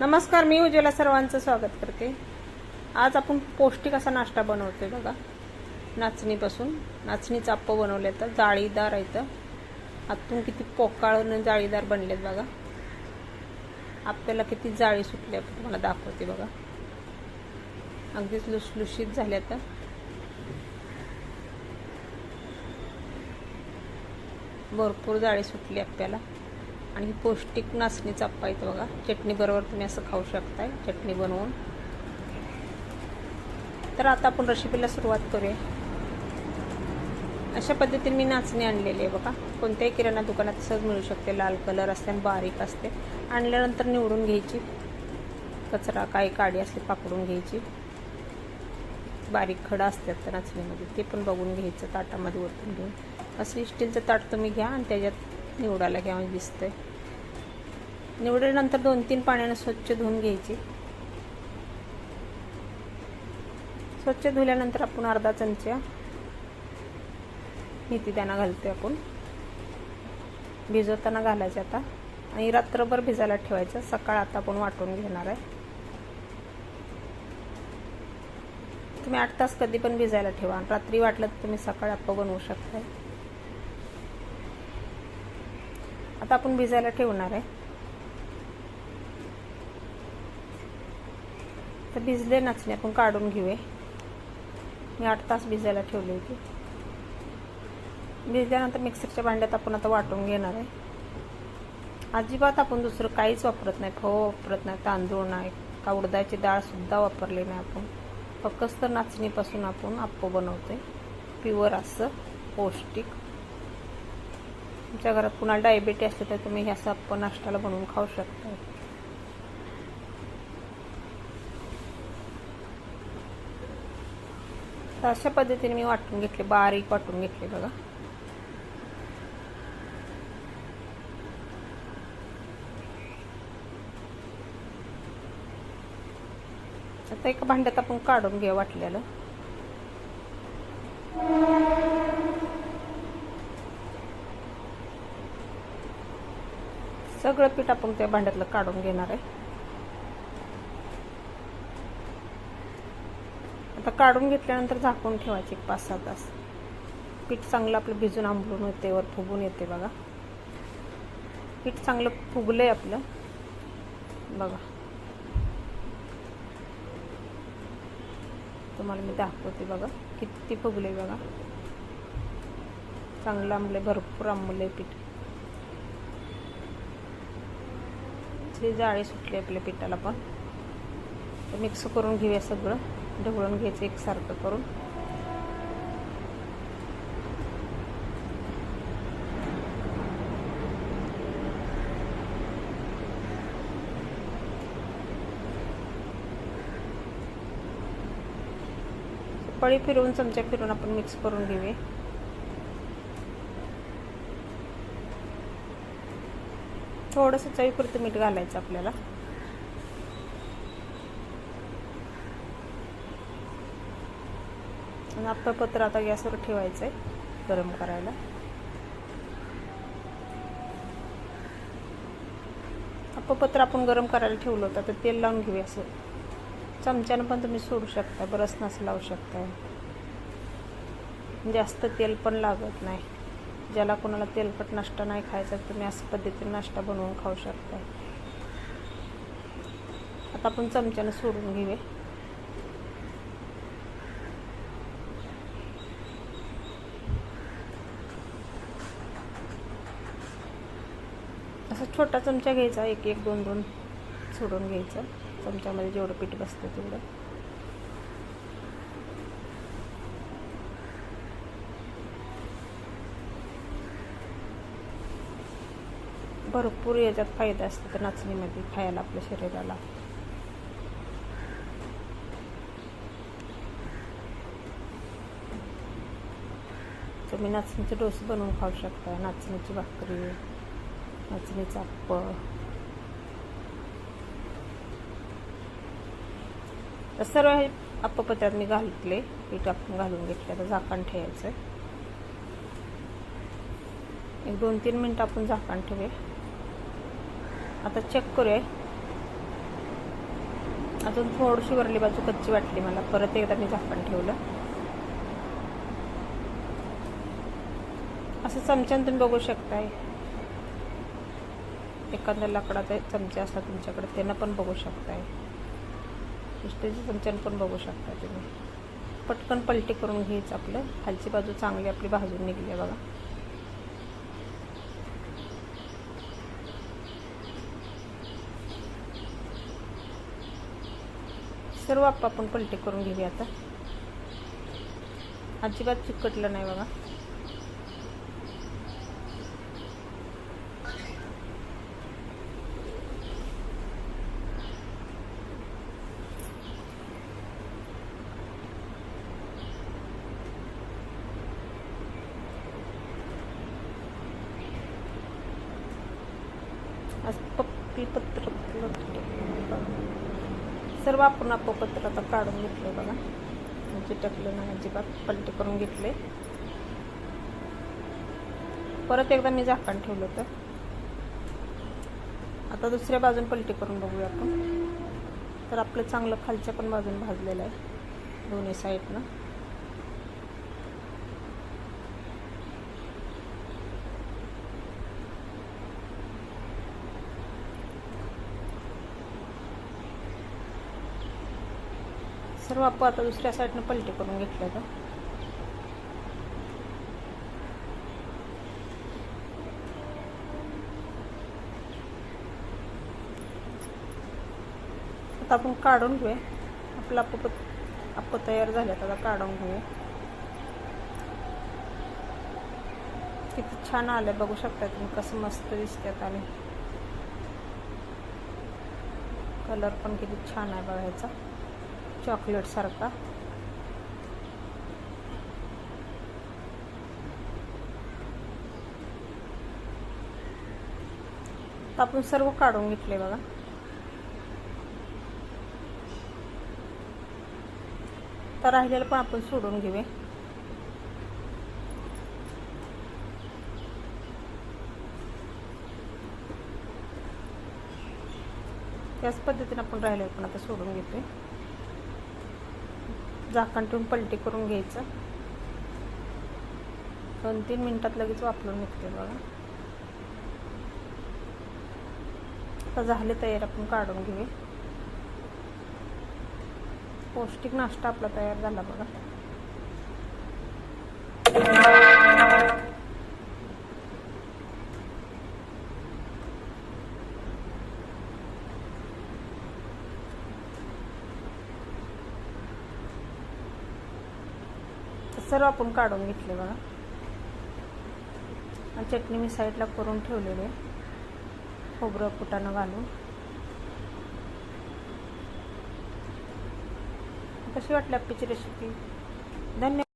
नमस्कार मी उजेला सर्वांचं स्वागत करते. आज आपण पौष्टिक असा नाश्ता बनवतोय बघा. नाचणीपासून नाचणीचं आप्पं बनवले तर जाळीदार आहेत आतून किती पोकाळून जाळीदार बनलेत बघा. आपल्याला किती जाळी सुटली तुम्हाला दाखवते बघा. अगदीच लुसलुशीत झाल्या तर. भरपूर जाळी सुटली आपल्याला आणि पौष्टिक नाचणी चाप्पा येतो बघा चटणीबरोबर तुम्ही असं खाऊ शकताय. चटणी बनवून. तर आता आपण रेसिपीला सुरुवात करूया. अशा पद्धतीने मी नाचणी आणलेली आहे बघा. कोणत्याही किराणा दुकानात सहज मिळू शकते. लाल कलर असते आणि बारीक असते. आणल्यानंतर निवडून घ्यायची. कचरा काही काडी असली पाकडून घ्यायची. बारीक खडा असतात त्या नाचणीमध्ये. ते पण बघून घ्यायचं. ताटामध्ये ओतून घेऊन. असं स्टीलचं ताट तुम्ही घ्या आणि त्याच्यात निवडायला घ्या म्हणजे दिसतंय. निवडल्यानंतर दोन तीन पाण्यानं स्वच्छ धुवून घ्यायची. स्वच्छ धुल्यानंतर आपण अर्धा चमचा मेथी त्यांना घालतोय आपण. भिजवताना घालायचे आता. आणि रात्रभर भिजायला ठेवायचं. सकाळ आता आपण वाटून घेणार आहे. तुम्ही आठ तास कधी पण भिजायला ठेवा. रात्री वाटलं तर तुम्ही सकाळी आप्पा बनवू शकताय. आता आपण भिजायला ठेवणार आहे. आता भिजले नाचणी आपण काढून घेऊया. मी आठ तास भिजायला ठेवली होती. भिजल्यानंतर मिक्सरच्या भांड्यात आपण आता वाटून घेणार आहे. अजिबात आपण दुसरं काहीच वापरत नाही. फव वापरत नाही तांदूळ नाही का उडदाची डाळसुद्धा वापरली नाही आपण. फक्त नाचणीपासून आपण आप्पो बनवतोय. प्युअर असं पौष्टिक. तुमच्या घरात कुणाला डायबिटी असते तर तुम्ही हे असं आप्पं नाश्त्याला बनवून खाऊ शकता. तर अशा पद्धतीने मी वाटून घेतले बारीक वाटून घेतले बघा. आता एका भांड्यात आपण काढून घेऊ वाटलेलं. सगळं पीठ आपण त्या भांड्यातलं काढून घेणार आहे. काढून घेतल्यानंतर झाकून ठेवायचे एक पाच सहा तास. पीठ चांगलं आपलं भिजून आंबळून येते वर फुगून येते बघा. पीठ चांगलं फुगलंय आपलं. बघा. तुम्हाला मी दाखवते बघा किती फुगले बघा. चांगलं आंबले भरपूर आंबले पीठ. जाळी सुटली आपल्या पिठाला पण. मिक्स करून घेऊया सगळं. ढवळून घ्यायचं एकसारखं करून. पळी फिरवून चमचा फिरवून आपण मिक्स करून घेऊया. थोडंसं चवीपुरतं मीठ घालायचं आपल्याला आणि आपलं पत्र आता गॅसवर ठेवायचं आहे गरम करायला. आपलं पत्र आपण गरम करायला ठेवलं होतं तर तेल लावून घेऊया असं. चमच्यानं पण तुम्ही सोडू शकता बरंच नसं लावू शकता जास्त तेल पण लागत नाही. ज्याला कोणाला तेलकट नाश्ता नाही खायचा तुम्ही असं पद्धतीने नाश्ता बनवून खाऊ शकता आता आपण चमच्यानं सोडून घेऊया. असा छोटा चमचा घ्यायचा एक एक दोन दोन सोडून घ्यायचा. चमच्यामध्ये जेवढं पीठ बसतं तेवढं. भरपूर याच्यात फायदा असतो तर नाचणीमध्ये खायला आपल्या शरीराला. तुम्ही नाचणीचे डोसे बनवून खाऊ शकता नाचणीची भाकरी. नाचणीचं अप्प तर सर्व हे अप्पपत्रात मी घालतले पीठ आपण घालून घेतले तर झाकण ठेवायचं एक दोन तीन मिनटं आपण झाकण ठेवूया. आता चेक करूया. अजून थोडीशी वरली बाजू कच्ची वाटली मला. परत एकदा मी झाकण ठेवलं. असं चमच्यान तुम्ही बघू शकताय. एखाद्या लाकडाचे चमचे असतात तुमच्याकडे त्यांना पण बघू शकताय. इस्टेच्या चमच्यानं पण बघू शकता तुम्ही. पटकन पलटी करून घ्यायचं आपलं. खालची बाजू चांगली आपली भाजून निघली आहे बघा. सर्व आप आपण पलटी करून घेऊया आता. अजिबात चिकटलं नाही बघा आज पप्पी पत्र सर्व आपण पत्र आता काढून घेतलं बघा. म्हणजे टाकलं नाही अजिबात पलटी करून घेतले परत एकदा मी झाकण ठेवलं होतं. आता दुसऱ्या बाजून पलटी करून बघूया आपण. तर आपलं चांगलं खालच्या पण बाजून भाजलेलं आहे दोन्ही साईडनं. सर्व आपण आता दुसऱ्या साईडनं पलटी करून घेतलं होतं आता आपण काढून घेऊया. आपलं आप आप तयार झाले आता काढून घेऊया. किती छान आलं बघू शकता तुम्ही कसं मस्त दिसतात आले कलर पण किती छान आहे बघायचा. चॉकलेटसारखा चॉकलेट सारखा. आपण सर्व काढून घेतले बघा. तर राहिलेलं पण आपण सोडून घेऊया. त्याच पद्धतीने आपण राहिलेलं पण आता सोडून घेतोय. झाकण ठेवून पलटी करून घ्यायचं. दोन तीन मिनटात लगेच वापरून निघते बघा. आता झाले तयार आपण काढून घेऊ पौष्टिक नाश्ता आपला तयार झाला बघा. सर्व आपण काढून घेतले बघा. आणि चटणी मी साईडला करून ठेवलेली आहे. खोबरं फुटाणं घालून. कशी वाटली आपलीची रेसिपी धन्यवाद